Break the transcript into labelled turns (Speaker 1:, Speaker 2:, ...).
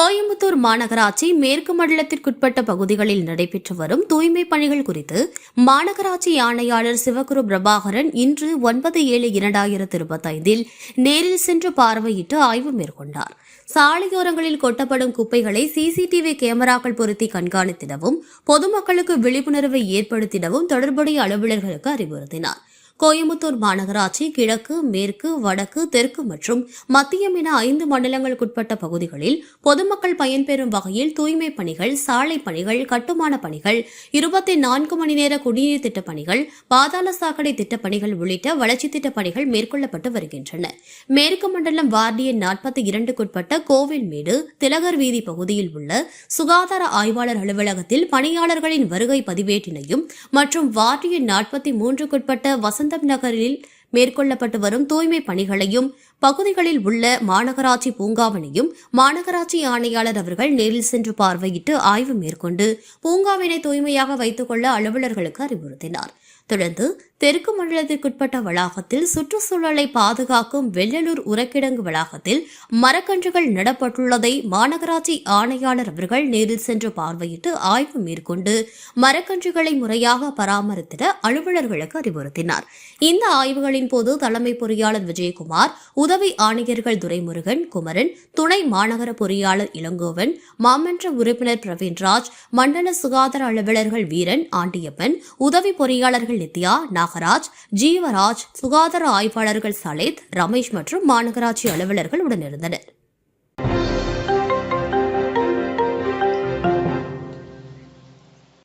Speaker 1: கோயம்புத்தூர் மாநகராட்சி மேற்கு மண்டலத்திற்குட்பட்ட பகுதிகளில் நடைபெற்று வரும் தூய்மை பணிகள் குறித்து மாநகராட்சி ஆணையாளர் சிவகுரு பிரபாகரன் இன்று ஒன்பது ஏழு இரண்டாயிரத்து இருபத்தைந்தில் நேரில் சென்று பார்வையிட்டு ஆய்வு மேற்கொண்டார். சாலையோரங்களில் கொட்டப்படும் குப்பைகளை சிசிடிவி கேமராக்கள் பொருத்தி கண்காணித்திடவும் பொதுமக்களுக்கு விழிப்புணர்வை ஏற்படுத்திடவும் தொடர்புடைய அலுவலர்களுக்கு அறிவுறுத்தினார். கோயம்புத்தூர் மாநகராட்சி கிழக்கு மேற்கு வடக்கு தெற்கு மற்றும் மத்தியம் என ஐந்து மண்டலங்களுக்குட்பட்ட பகுதிகளில் பொதுமக்கள் பயன்பெறும் வகையில் தூய்மை பணிகள் சாலை பணிகள் கட்டுமான பணிகள் இருபத்தி நான்கு மணி நேர குடிநீர் திட்டப் பணிகள் பாதாள சாக்கடை திட்டப் பணிகள் உள்ளிட்ட வளர்ச்சித் திட்டப் பணிகள் மேற்கொள்ளப்பட்டு வருகின்றன. மேற்கு மண்டலம் வார்டியன் நாற்பத்தி இரண்டுக்குட்பட்ட கோவில்மேடு திலகர் வீதி பகுதியில் உள்ள சுகாதார ஆய்வாளர் அலுவலகத்தில் பணியாளர்களின் வருகை பதிவேட்டினையும் மற்றும் வார்டியன் நாற்பத்தி மூன்றுக்குட்பட்ட வசந்த வசந்தம் நகரில் மேற்கொள்ளப்பட்டு வரும் தூய்மை பணிகளையும் பகுதிகளில் உள்ள மாநகராட்சி பூங்காவினையும் மாநகராட்சி ஆணையாளர் அவர்கள் நேரில் சென்று பார்வையிட்டு ஆய்வு மேற்கொண்டு பூங்காவினை தூய்மையாக வைத்துக் கொள்ள அலுவலர்களுக்கு அறிவுறுத்தினார். தொடர்ந்து தெற்கு மண்டலத்திற்குட்பட்ட வளாகத்தில் சுற்றுச்சூழலை பாதுகாக்கும் வெள்ளலூர் உரக்கிடங்கு வளாகத்தில் மரக்கன்றுகள் நடப்பட்டுள்ளதை மாநகராட்சி ஆணையாளர் அவர்கள் நேரில் சென்று பார்வையிட்டு ஆய்வு மேற்கொண்டு மரக்கன்றுகளை முறையாக பராமரித்திட அலுவலர்களுக்கு அறிவுறுத்தினார். இந்த ஆய்வுகளின் போது தலைமை பொறியாளர் விஜயகுமார் உதவி ஆணையர்கள் துரைமுருகன் குமரன் துணை மாநகர பொறியாளர் இளங்கோவன் மாமன்ற உறுப்பினர் பிரவீன்ராஜ் மண்டல சுகாதார அலுவலர்கள் வீரன் ஆண்டியப்பன் உதவி பொறியாளர்கள் நித்யா நாகராஜ் ஜீவராஜ் சுகாதார ஆய்வாளர்கள் சலேத் ரமேஷ் மற்றும் மாநகராட்சி அலுவலர்கள் உடனிருந்தனர்